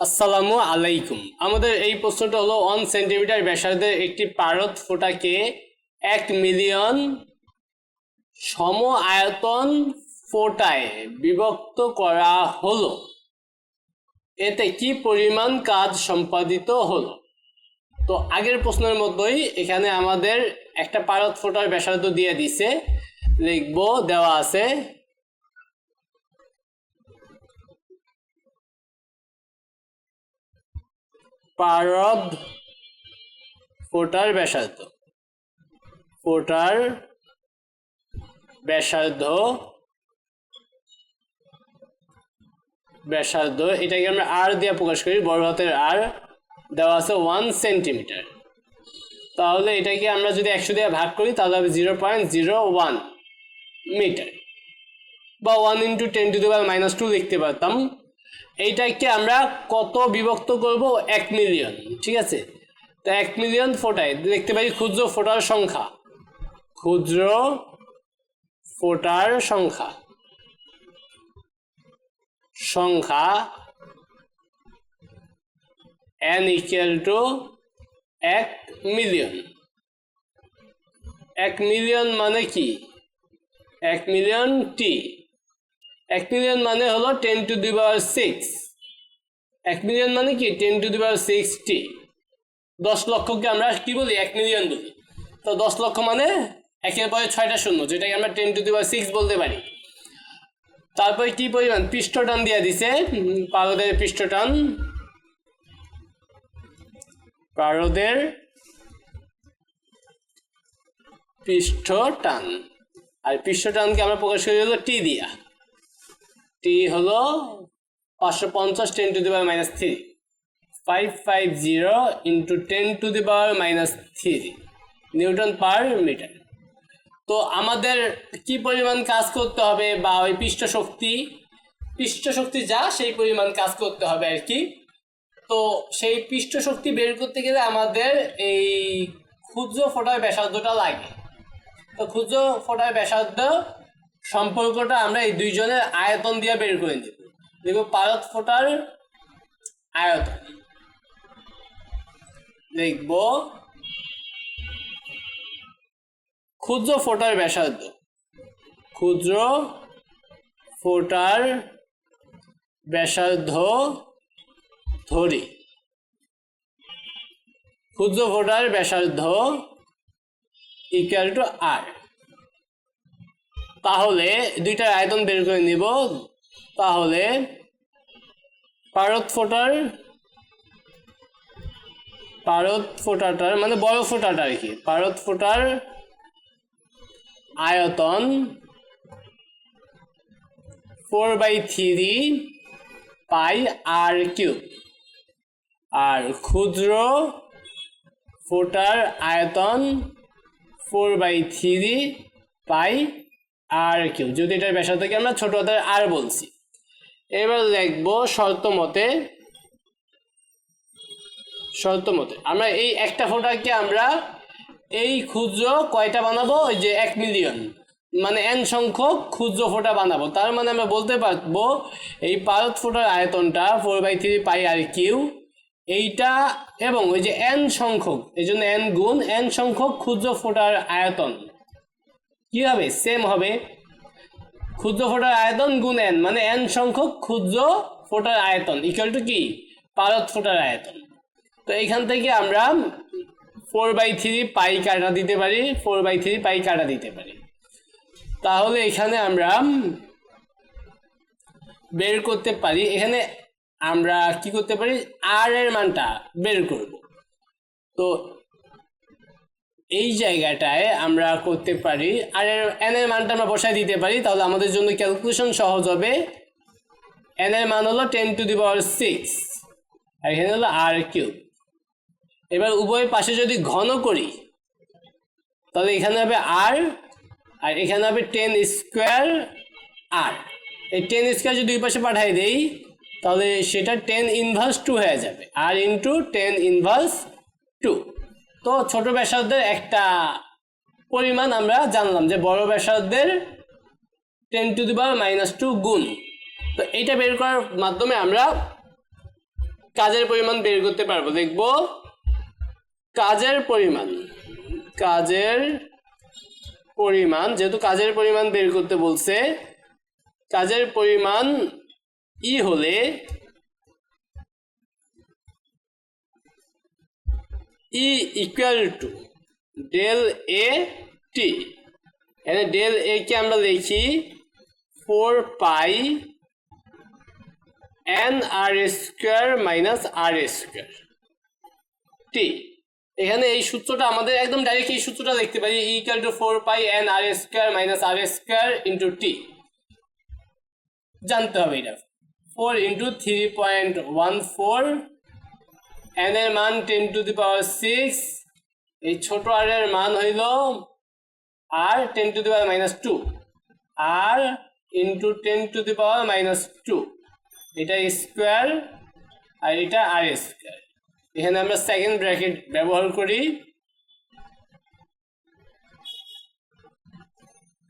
আসসালামু আলাইকুম। আমাদের এই প্রশ্নটা হলো ওয়ান সেন্টিমিটার ব্যাসার্ধের একটি পারদ ফোটাকে এক মিলিয়ন সম আয়তন ফোটায় বিভক্ত করা হলো। এতে কি পরিমাণ কাজ সম্পাদিত হলো? তো আগের প্রশ্নের মতোই এখানে আমাদের একটা পারদ ফোটার ব্যাসার্ধ দিয়ে দিছে, লিখব, দেওয়া আছে পারদ ফোটার ব্যাসার্ধ। ফোটার ব্যাসার্ধ ব্যাসার্ধ, এটাকে আমরা আর দিয়ে প্রকাশ করি, বড় হাতের আর দেওয়া আছে ওয়ান সেন্টিমিটার তাহলে এটাকে আমরা যদি একশো দিয়ে ভাগ করি, তাহলে হবে zero point zero one metre বা ওয়ান ইন্টু টেন টু দেওয়ার মাইনাস টু লিখতে পারতাম। এইটাকে আমরা কত বিভক্ত করব? এক মিলিয়ন ঠিক আছে? তো এক মিলিয়ন ফোটায়। দেখতে পাই ক্ষুদ্র ফোটার সংখ্যা। ক্ষুদ্র ফোটার সংখ্যা। সংখ্যা এন ইকুয়াল টু এক মিলিয়ন এক মিলিয়ন মানে কি? এক মিলিয়ন টি এক মিলিয়ন মানে হলো ten to the power six এক মিলিয়ন মানে কি? Ten to the power six টি দশ লক্ষকে আমরা কি বলি? এক মিলিয়ন বলি। তো দশ লক্ষ মানে একের পরে ছয়টা শূন্য, যেটাকে আমরা ten to the power six বলতে পারি। তারপরে কি পরিমাণ? পৃষ্ঠটান দিয়ে দিছে। পারদের পৃষ্ঠটান। পারদের পৃষ্ঠটান। আর পৃষ্ঠটানকে আমরা প্রকাশ করি হলো টি দিয়া। টি হলো পাঁচশো পঞ্চাশ ten to the power minus three. Five five zero into ten to the power minus three newton per metre. তো আমাদের কি পরিমাণ কাজ করতে হবে বা ওই পৃষ্ঠ শক্তি পৃষ্ঠ শক্তি যা, সেই পরিমাণ কাজ করতে হবে আর কি। তো সেই পৃষ্ঠ শক্তি বের করতে গেলে আমাদের এই ক্ষুদ্র ফোটার ব্যাসার্ধটা লাগে। তো ক্ষুদ্র ফোটার ব্যাসার্ধ সম্পর্কটা আমরা এই দুইজনের আয়তন দিয়ে বের করে দেব দেখব পারদ ফোটার আয়তন। লিখব ক্ষুদ্র ফোটার ব্যাসার্ধ। ক্ষুদ্র ফোটার ব্যাসার্ধ ধরি। ক্ষুদ্র ফোটার ব্যাসার্ধ ইকুয়াল টু আর তাহলে দুইটার আয়তন বের করে নিব। তাহলে পারদ ফোটার, পারদ ফোটাটার মানে বড় ফোটাটা আর কি। পারদ ফোটার আয়তন four by three pi R cube আর ক্ষুদ্র ফোটার আয়তন four by three pi R cube যদি এটার ব্যাসার্ধকে আমরা ছোট হাতের আর বলছি? এবার লিখব শর্ত মতে শর্ত মতে আমরা এই একটা ফোটাকে আমরা এই ক্ষুদ্র কয়টা বানাবো? ওই যে এক মিলিয়ন মানে এন সংখ্যক ক্ষুদ্র ফোঁটা বানাবো। তার মানে আমরা বলতে পারব এই পারদ ফোটার আয়তনটা four by three pi R cube এইটা এবং ওই যে এন সংখ্যক, এই জন্য এন গুণ এন সংখ্যক ক্ষুদ্র ফোটার আয়তন। কি হবে সেম হবে। ক্ষুদ্র ফোটার আয়তন গুণ এন মানে এন সংখ্যক ক্ষুদ্র ফোটার আয়তন। ইকুয়াল টু কি? পারদ ফোটার আয়তন। তো এইখান থেকে আমরা ফোর বাই থ্রি পাই কাটা দিতে পারি ফোর বাই থ্রি পাই কাটা দিতে পারি। তাহলে এখানে আমরা বের করতে পারি, এখানে আমরা কি করতে পারি? আর এর মানটা বের করব। তো এই জায়গাটায় আমরা করতে পারি। আর এন এর মানটা আমরা বসায় দিতে পারি, তাহলে আমাদের জন্য ক্যালকুলেশন সহজ হবে। এন এর মান হলো ten to the power six আর এখানে হলো আর কিউব এবার উভয় পাশে যদি ঘন করি, তাহলে এখানে হবে আর আর এখানে হবে টেন স্কোয়ার আর এই টেন স্কোয়ার যদি দুই পাশে পাঠাই দেই, তাহলে সেটা টেন ইনভার্স টু হয়ে যাবে। R into ten inverse two তো ছোট ব্যাসার্ধের একটা পরিমাণ আমরা জানলাম যে বড় ব্যাসার্ধের ten to the power minus two গুণ। তো এইটা বের করার মাধ্যমে আমরা কাজের পরিমাণ বের করতে পারব। দেখব কাজের পরিমাণ কাজের পরিমাণ, যেহেতু কাজের পরিমাণ বের করতে বলছে, কাজের পরিমাণ ই হলে E equal to del A T এখানে ডেল এ কে আমরা লিখি four pi N R square minus R square T এখানে এই সূত্রটা আমাদের একদম ডাইরেক্ট এই সূত্রটা দেখতে পারি equal to four pi N R square minus R square into T জানতে হবে এটা। Four into three point one four N এর মান ten to the power six এই ছোট আর এর মান হইল আর ten to the power minus two R into ten to the power minus two এটা স্কোয়ার আর এটা আর স্কোয়ার এখানে আমরা সেকেন্ড ব্র্যাকেট ব্যবহার করি,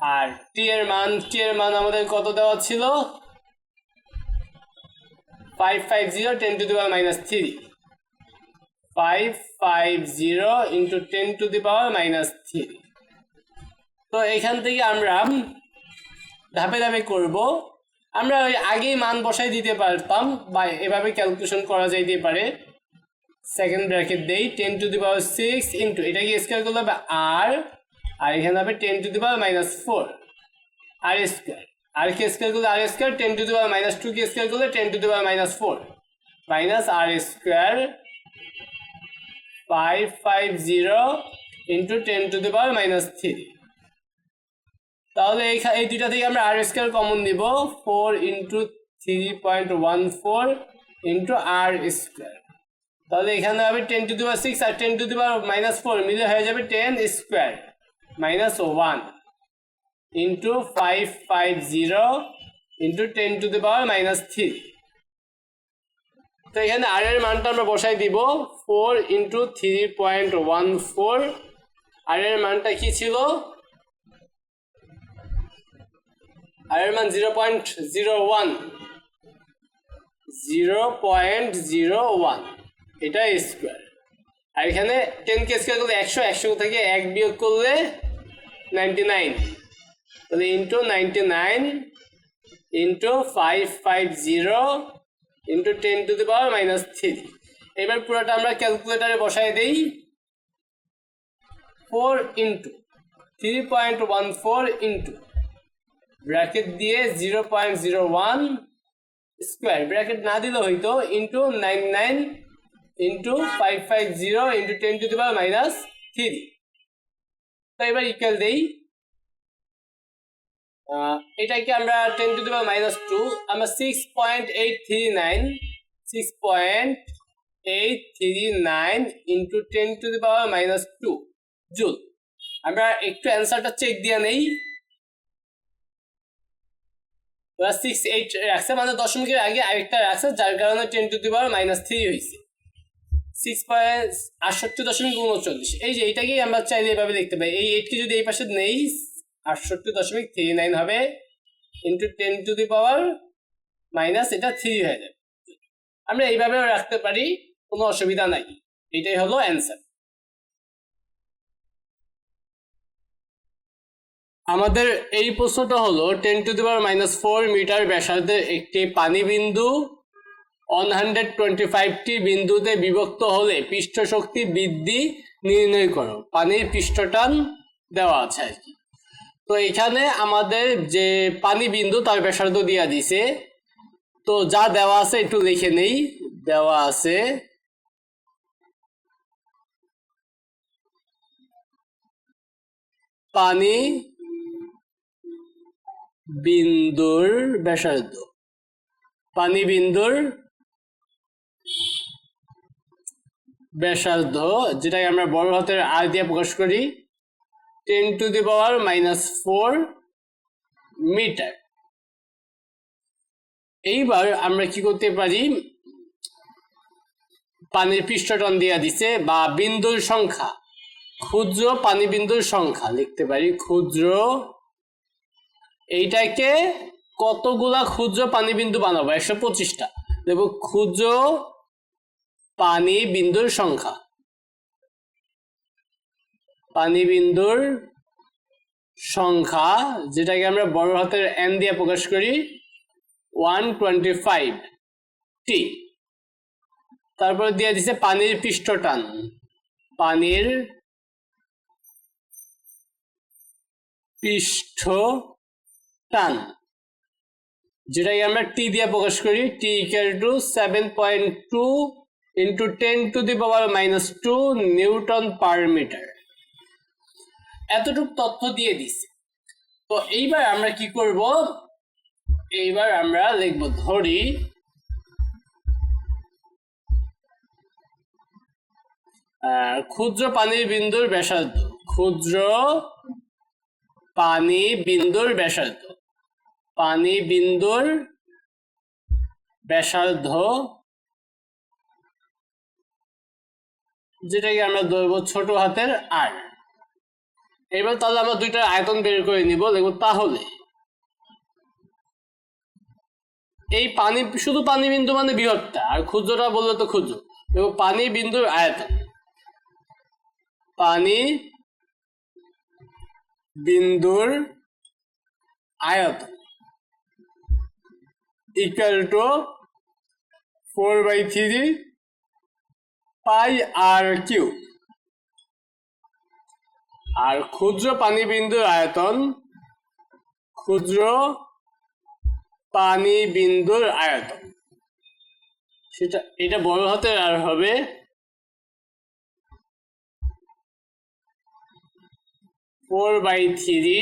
আর টি এর মান টি এর মান আমাদের কত দেওয়া ছিল? Five five zero ten to the power minus three five five zero into ten to the power minus three তো এখান থেকে আমরা ধাপে ধাপে করব। আমরা ওই আগেই মান বসাই দিতে পারতাম বা এভাবে ক্যালকুলেশন করা যাইতে পারে। সেকেন্ড ব্র্যাকেট দেই ten to the power six into এটাকে স্কোয়ার করলে হবে? আর আর এখানে হবে ten to the power minus four R square R K square করলে? R square ten to the power minus two K square করলে? Ten to the power minus four minus R square five five zero into ten to the power minus three তাহলে এই দুইটা থেকে আমরা আর square common দিব four into three point one four into R square তাহলে এখানে হবে ten to the power six R ten to the power minus four মিলে হয়ে যাবে ten square minus one into five five zero into ten to the power minus three তো এখানে আর এর মানটা আমরা বসাই দিব four into three point one four R এর মানটা কি ছিল? আর এর মান zero point zero one zero point zero one এটা স্কোয়ার আর এখানে টেন কে স্কোয়ার করলে একশো একশো থেকে এক বিয়োগ করলে নাইনটি নাইন তাহলে into ninety nine into five five zero into ten to the power minus three এবার পুরোটা আমরা ক্যালকুলেটারে বসাই দিই। Four into three point one four into bracket দিয়ে zero point zero one square bracket না দিলে হইতো into nine nine into five five zero into ten to the power minus three তো এবার ইকুয়াল দেই। এটাকে আমরা ten to the minus two আমরা six point eight three nine six point eight three nine into ten to the power minus two joule, আমরা একটু অ্যান্সারটা check দিয়ে নেই। সিক্স এইট রাখছে মানে দশমিকের আগে আরেকটা রাখছে, যার কারণে ten to the power minus three হয়েছে। সিক্স পয়েন্ট আটষট্টি দশমিক উনচল্লিশ, এই যে এইটাকেই আমরা চাইলে এভাবে দেখতে পাই এই এইটকে যদি এই পাশে নেই আটষট্টি দশমিক থ্রি নাইন হবে into ten to the power minus এটা থ্রি হয়ে যাবে। আমরা এইভাবেও রাখতে পারি, কোনো অসুবিধা নাই। এটাই হলো অ্যান্সার আমাদের এই প্রশ্নটা হলো ten to the power minus four metre ব্যাসার্ধের একটি পানি বিন্দু ওয়ান হান্ড্রেড টোয়েন্টি ফাইভটি বিন্দুতে বিভক্ত হলে পৃষ্ঠ শক্তি বৃদ্ধি নির্ণয় করো। পানির পৃষ্ঠটান দেওয়া আছে আর কি। তো এখানে আমাদের যে পানি বিন্দু তার ব্যাসার্ধ দিয়া দিছে। তো যা দেওয়া আছে একটু লিখে নেই। দেওয়া আছে। পানি বিন্দুর ব্যাসার্ধ। পানি বিন্দুর ব্যাসার্ধ, যেটাকে আমরা বড় হাতের আর দিয়ে প্রকাশ করি ten to the power minus four metre. এইবার আমরা কি করতে পারি? পানির পৃষ্ঠটন দেওয়া দিছে বা বিন্দুর সংখ্যা। ক্ষুদ্র পানি বিন্দুর সংখ্যা লিখতে পারি। ক্ষুদ্র এইটাকে কতগুলা ক্ষুদ্র পানি বিন্দু বানাবো? একশো পঁচিশটা। দেখো, ক্ষুদ্র পানি বিন্দুর সংখ্যা। পানি বিন্দুর সংখ্যা, যেটাকে আমরা বড় হাতের এন দিয়ে প্রকাশ করি ওয়ান টোয়েন্টি ফাইভ টি তারপর দিয়ে দিছে পানির পৃষ্ঠ টান পানির পৃষ্ঠ টান যেটাকে আমরা টি দিয়ে প্রকাশ করি। T equal to seven point two into ten to the power minus two newton per metre এতটুক তথ্য দিয়ে দিছে। তো এইবার আমরা কি করব? এইবার আমরা লিখব ধরি ক্ষুদ্র পানির বিন্দুর ব্যাসার্ধ। ক্ষুদ্র পানি বিন্দুর ব্যাসার্ধ। পানি বিন্দুর ব্যাসার্ধ যেটাকে আমরা ধরবো ছোট হাতের আর এবার তাহলে আমরা দুইটা আয়তন বের করে নিব, দেখব তাহলে। এই পানি, শুধু পানি বিন্দু মানে বৃহৎটা আর ক্ষুদ্রটা বললে তো ক্ষুদ্র। দেখো, পানি বিন্দুর আয়তন। পানি বিন্দুর আয়তন equal to four by three pi R cube আর ক্ষুদ্র পানি বিন্দুর আয়তন, ক্ষুদ্র পানি বিন্দুর আয়তন। সেটা, এটা বড় হাতের আর হবে four by three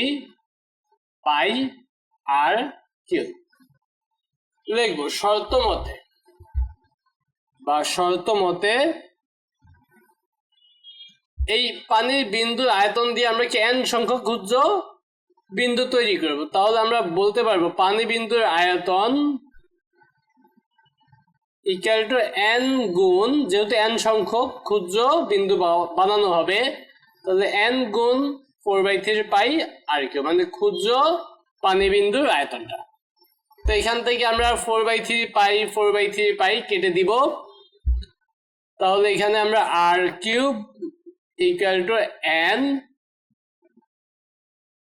pi R cube লিখব শর্ত মতে বা শর্ত মতে এই পানির বিন্দুর আয়তন দিয়ে আমরা কি এন সংখ্যক ক্ষুদ্র বিন্দু তৈরি করব? তাহলে আমরা বলতে পারব পানি বিন্দুর আয়তন ইকুয়াল টু এন গুণ, যেহেতু এন সংখ্যক ক্ষুদ্র বিন্দু বানানো হবে, তাহলে এন গুণ four by three pi R কি মানে ক্ষুদ্র পানি বিন্দুর আয়তনটা। তো এখান থেকে আমরা four by three pi four by three pi কেটে দিব। তাহলে এখানে আমরা R cube equal to N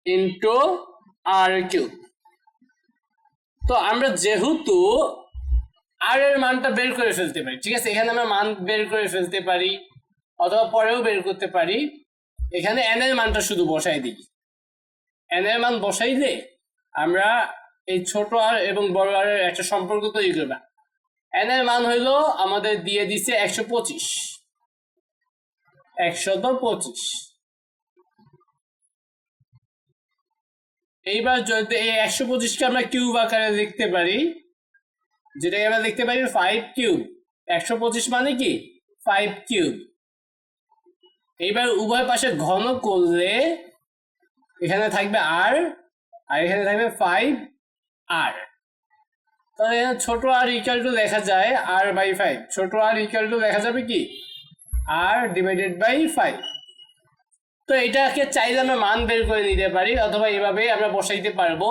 into R cube তো আমরা যেহেতু আর এর মানটা বের করে ফেলতে পারি, ঠিক আছে? এখানে আমরা মান বের করে ফেলতে পারি, অথবা পরেও বের করতে পারি। এখানে এন এর মানটা শুধু বসাই দিই। এন এর মান বসাইলে আমরা এই ছোট আর এবং বড় আর একটা সম্পর্ক তৈরি করবে। এন এর মান হইল আমাদের দিয়ে দিছে একশো পঁচিশ। একশত পঁচিশ। এইবার যদি এই একশো পঁচিশকে আমরা কিউব আকারে লিখতে পারি, যেটাকে আমরা লিখতে পারি ফাইভ কিউব। একশো পঁচিশ মানে কি? Five cube. এইবার উভয় পাশে ঘন করলে এখানে থাকবে আর আর এখানে থাকবে ফাইভ আর। তাহলে এখানে ছোট আর ইকুয়াল টু লেখা যায় আর বাই ফাইভ ছোট আর ইকুয়াল টু লেখা যাবে কি? আর ডিভাইডেড বাই ফাইভ তো এটাকে চাইলে আমরা মান বের করে নিতে পারি, অথবা এভাবে আমরা বসাইতে পারব।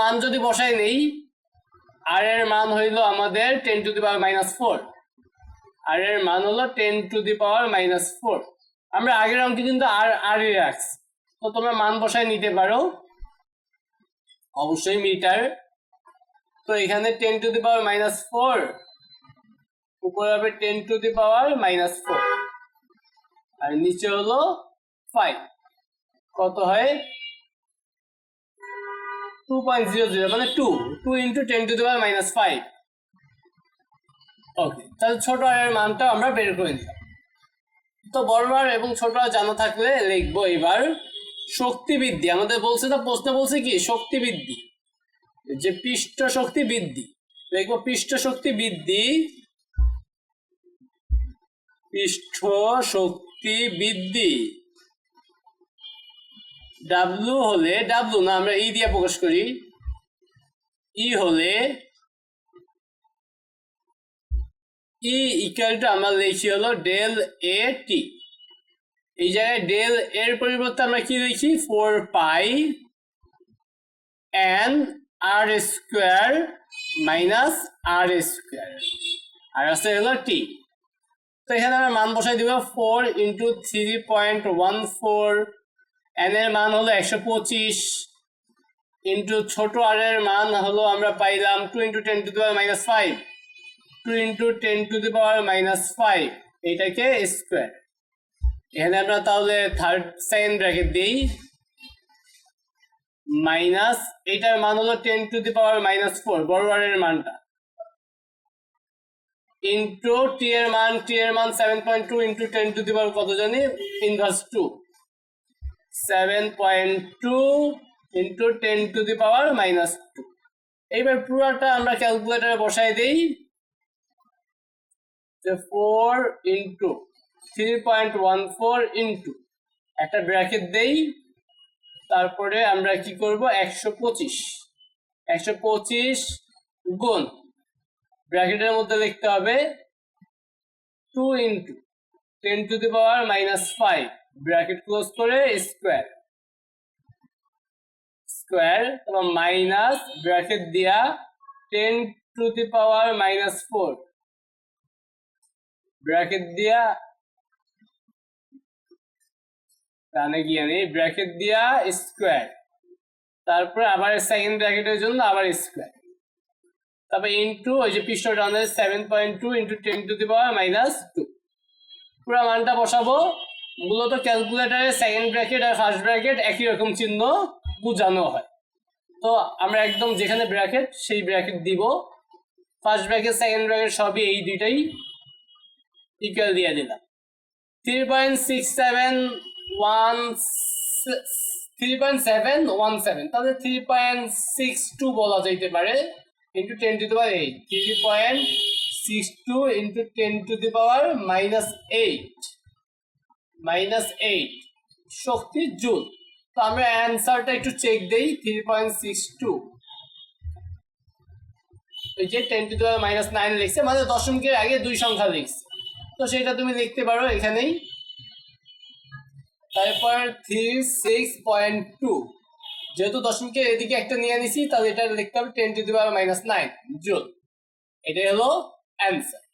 মান যদি বসাই নেই আর এর মান হইল আমাদের ten to the power minus four আর এর মান হলো ten to the power minus four আমরা আগের অঙ্কে কিন্তু আর আরই রাখছি। তো তোমরা মান বসাই নিতে পারো। অবশ্যই মিটার। তো এখানে ten to the power minus four উপরে হবে ten to the power minus four আর নিচে হলো ফাইভ কত হয়? টু পয়েন্ট জিরো জিরো মানে two two into ten to the power minus five okay তাহলে ছোট আর এর মানটা আমরা বের করে নিলাম। তো বড় আর এবং ছোট জানা থাকলে লিখব এবার শক্তি বৃদ্ধি আমাদের বলছে না প্রশ্ন বলছে কি? শক্তি বৃদ্ধি যে পৃষ্ঠ শক্তি বৃদ্ধি। লিখব পৃষ্ঠ শক্তি বৃদ্ধি পৃষ্ঠ শক্তি বৃদ্ধি। ডাব্লু হলে ডাব্লু না, আমরা ই দিয়ে প্রকাশ করি। ই হলে ই ইকুয়াল টু আমরা লিখি হলো ডেল এ টি এই জায়গায় ডেল এর পরিবর্তে আমরা কি লিখি? Four pi N R square minus R square আর আছে হলো টি তো এখানে আমরা মান বসাই দিব four into three point one four N এর মান হলো একশো পঁচিশ। ইন্টু ছোট আর এর মান হলো আমরা পাইলাম two into ten to the power minus five two into ten to the power minus five এটাকে স্কোয়ার এখানে আমরা তাহলে থার্ড সেকেন্ড ব্র্যাকেট দিই। মাইনাস এটার মান হলো ten to the power minus four বড় আর এর মানটা। ইন্টু টি এর মান টি এর মান seven point two into ten to the কত জানি? Inverse two seven point two into ten to the power minus two এইবার পুরোটা আমরা ক্যালকুলেটারে বসাই দেই। যে four into three point one four into একটা ব্র্যাকেট দেই। তারপরে আমরা কি করব? একশো পঁচিশ। একশো পঁচিশ গুণ ব্র্যাকেটের মধ্যে লিখতে হবে two into, ten to the power minus five, bracket close করে স্কোয়ার। স্কোয়ার এবং মাইনাস ব্র্যাকেট দিয়া ten to the power minus four. Bracket দিয়া ডানে গিয়ে নেই ব্র্যাকেট দিয়া স্কোয়ার। তারপরে আবার সেকেন্ড ব্র্যাকেটের জন্য আবার স্কোয়ার। তারপরে ইন্টু ওই যে পৃষ্ঠটা আমাদের seven point two into ten to the power minus two পুরো মানটা বসাবো। মূলত ক্যালকুলেটারে সেকেন্ড ব্র্যাকেট আর ফার্স্ট ব্র্যাকেট একই রকম চিহ্ন বোঝানো হয়। তো আমরা একদম যেখানে ব্র্যাকেট সেই ব্র্যাকেট দিব। ফার্স্ট ব্র্যাকেট সেকেন্ড ব্র্যাকেট সবই এই দুইটাই ইকুয়াল দিয়ে দিলাম। Three point six seven one three point seven one seven তাহলে থ্রি পয়েন্ট সিক্স টু বলা যাইতে পারে। Into ten to the power eight three point six two into ten to the power minus eight minus eight Shakti joule তো আমরা অ্যান্সারটা একটু check দেই three point six two ওই যে ten to the power minus nine লিখছে মানে দশমিকের আগে দুই সংখ্যা লিখছে। তো সেটা তুমি লিখতে পারো এখানেই। তারপর থ্রি সিক্স পয়েন্ট টু যেহেতু দশমিকের এদিকে একটা নিয়ে নিছি তাহলে এটা লিখতে হবে ten to the power minus nine joule এটাই হলো অ্যান্সার